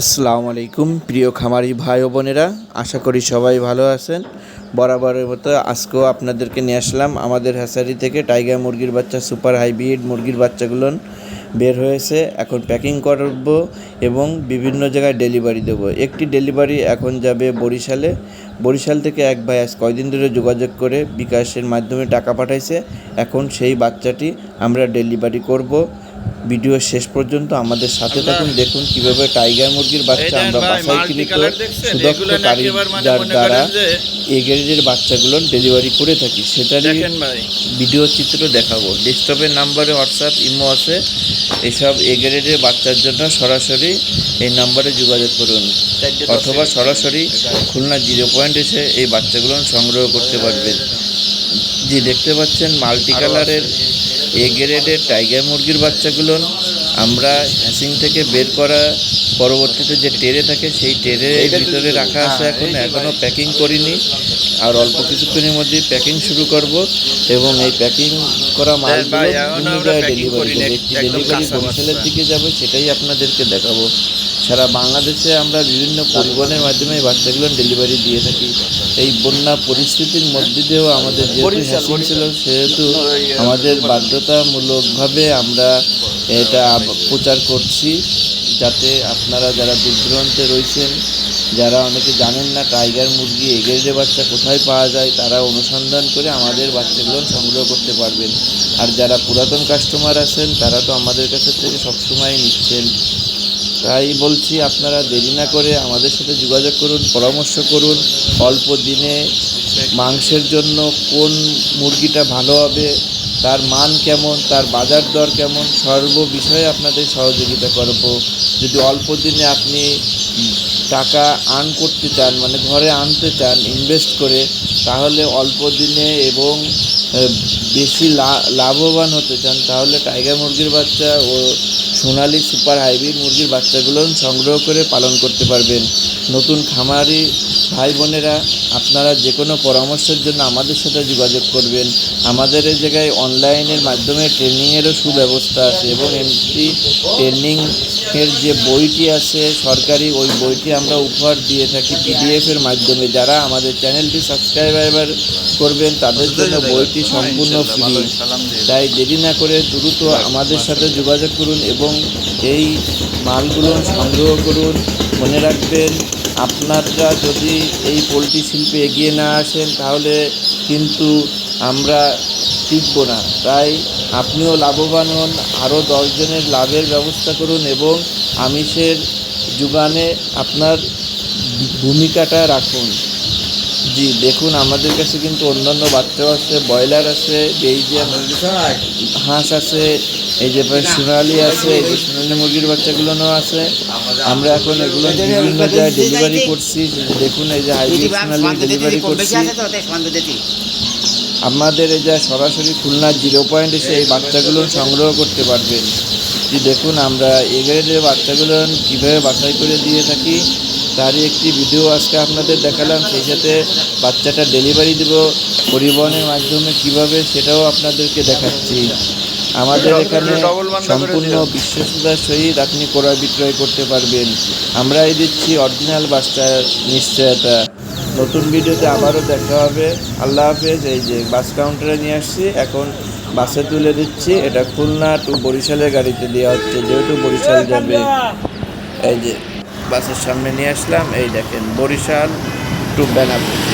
আসসালামু আলাইকুম, প্রিয় খামারি ভাই ও বোনেরা। আশা করি সবাই ভালো আছেন। বরাবরের মতো আজকেও আপনাদেরকে নিয়ে আসলাম আমাদের হ্যাসারি থেকে টাইগার মুরগির বাচ্চা সুপার হাইব্রিড মুরগির বাচ্চাগুলো বের হয়েছে। এখন প্যাকিং করব এবং বিভিন্ন জায়গায় ডেলিভারি দেবো। একটি ডেলিভারি এখন যাবে বরিশালে। বরিশাল থেকে এক ভাই আজ কয়দিন ধরে যোগাযোগ করে বিকাশের মাধ্যমে টাকা পাঠাইছে। এখন সেই বাচ্চাটি আমরা ডেলিভারি করব। ভিডিও শেষ পর্যন্ত আমাদের সাথে থাকুন দেখুন কীভাবে টাইগার মুরগির বাচ্চা আমরা বাসায় বাসাইকৃত সুদক্ষ কারিগর দ্বারা এগেরেজের বাচ্চাগুলো ডেলিভারি করে থাকি। সেটারই দেখেন ভিডিও চিত্র দেখাবো। ডেস্কটপের নাম্বারে হোয়াটসঅ্যাপ ইমো আছে। এসব এগেরেজের বাচ্চার জন্য সরাসরি এই নাম্বারে যোগাযোগ করুন। অথবা সরাসরি খুলনা জিরো পয়েন্ট এসে এই বাচ্চাগুলো সংগ্রহ করতে পারবেন। জি দেখতে পাচ্ছেন মাল্টি কালারের এ গ্রেডের টাইগার মুরগির বাচ্চাগুলো আমরা হ্যাসিং থেকে বের করা পরবর্তীতে যে টেরে থাকে সেই টেরের ভিতরে রাখা আছে এখন এখনও প্যাকিং করিনি। আর অল্প কিছুক্ষণের মধ্যে প্যাকিং শুরু করব এবং এই প্যাকিং করা মালগুলো এখন বিভিন্ন আমরা জায়গায় ডেলিভারি দেবো। একটি ডেলিভারি বরিশালের দিকে যাবে সেটাই আপনাদেরকে দেখাবো। সারা বাংলাদেশে আমরা বিভিন্ন পরিবহনের মাধ্যমে বাচ্চাগুলো ডেলিভারি দিয়ে থাকি। এই বন্যা পরিস্থিতির মধ্যে দিয়েও আমাদের যেহেতু বরিশাল, হ্যাসিং ছিল বরিশাল। সেহেতু আমাদের বাধ্যতামূলকভাবে আমরা এটা প্রচার করছি যাতে আপনারা যারা দূর দূরান্তে রয়েছেন যারা অনেকে জানেন না টাইগার মুরগি এগেরে বাচ্চা কোথায় পাওয়া যায় তারা অনুসন্ধান করে আমাদের বাচ্চাগুলো সংগ্রহ করতে পারবেন আর যারা পুরাতন কাস্টমার আছেন তারা তো আমাদের কাছে থেকে সবসময় নিচ্ছেন তাই বলছি আপনারা দেরি না করে আমাদের সাথে যোগাযোগ করুন, পরামর্শ করুন, অল্প দিনে মাংসের জন্য কোন মুরগিটা ভালো হবে, তার মান কেমন, তার বাজার দর কেমন, সর্ব বিষয়ে আপনাদের সহযোগিতা করব। যদি অল্প দিনে আপনি টাকা আর্ন করতে চান মানে ঘরে আনতে চান ইনভেস্ট করে, তাহলে অল্প দিনে এবং বেশি লাভবান হতে চান, তাহলে টাইগার মুরগির বাচ্চা ও সোনালি সুপার হাইব্রিড মুরগির বাচ্চাগুলো সংগ্রহ করে পালন করতে পারবেন। নতুন খামারি ভাই বোনেরা আপনারা যে কোনো পরামর্শের জন্য আমাদের সাথে যোগাযোগ করবেন। আমাদের এই জায়গায় অনলাইনের মাধ্যমে ট্রেনিংয়েরও সুব্যবস্থা আছে এবং এমনি ট্রেনিং এর যে বইটি আছে সরকারি ওই বইটি আমরা উপহার দিয়ে থাকি পিডিএফ এর মাধ্যমে। যারা আমাদের চ্যানেলটি সাবস্ক্রাইবার করবেন তাদের জন্য বইটি সম্পূর্ণ ফ্রি। তাই দেরি না করে দ্রুত আমাদের সাথে যোগাযোগ করুন এবং এই মালগুলো সংগ্রহ করুন। মনে রাখবেন আপনারা যদি এই পোলট্রি শিল্পে এগিয়ে না আসেন, তাহলে কিন্তু আমরা টিকব না। তাই আপনিও লাভবান হন, আরও দশজনের লাভের ব্যবস্থা করুন এবং আমিষের যোগানে আপনার ভূমিকাটা রাখুন। জি দেখুন আমাদের কাছে কিন্তু অন্যান্য বাচ্চাও আছে ব্রয়লার আছে বেইজিয়াম হাঁস আছে এই যে সোনালি আছে এই যে সোনালি মুরগির বাচ্চাগুলোও আছে। আমরা এখন এগুলো বিভিন্ন জায়গায় ডেলিভারি করছি দেখুন এই যে হাইব্রিড সোনালি ডেলিভারি করছি। আমাদের এই যে সরাসরি খুলনা জিরো পয়েন্ট এসে এই বাচ্চাগুলো সংগ্রহ করতে পারবেন দেখুন আমরা এগ্রেডের বাচ্চাগুলো কীভাবে বাছাই করে দিয়ে থাকি। তারই একটি ভিডিও আজকে আপনাদের দেখালাম। সেই সাথে বাচ্চাটা ডেলিভারি দেব, পরিবহনের মাধ্যমে কীভাবে সেটাও আপনাদেরকে দেখাচ্ছি। আমাদের এখানে সম্পূর্ণ বিশ্বস্ততার সহিত আপনি ক্রয় বিক্রয় করতে পারবেন। আমরাই দিচ্ছি অরিজিনাল বাচ্চার নিশ্চয়তা। নতুন ভিডিওতে আবারও দেখা হবে। আল্লাহ হাফেজ। এই যে বাস কাউন্টারে নিয়ে আসছি। এখন বাসে তুলে দিচ্ছি। এটা খুলনা টু বরিশালের গাড়িতে দেওয়া হচ্ছে। যেহেতু বরিশাল যাবে। এই যে বাসের সামনে নিয়ে আসলাম। এই দেখেন বরিশাল টু বেনাপুর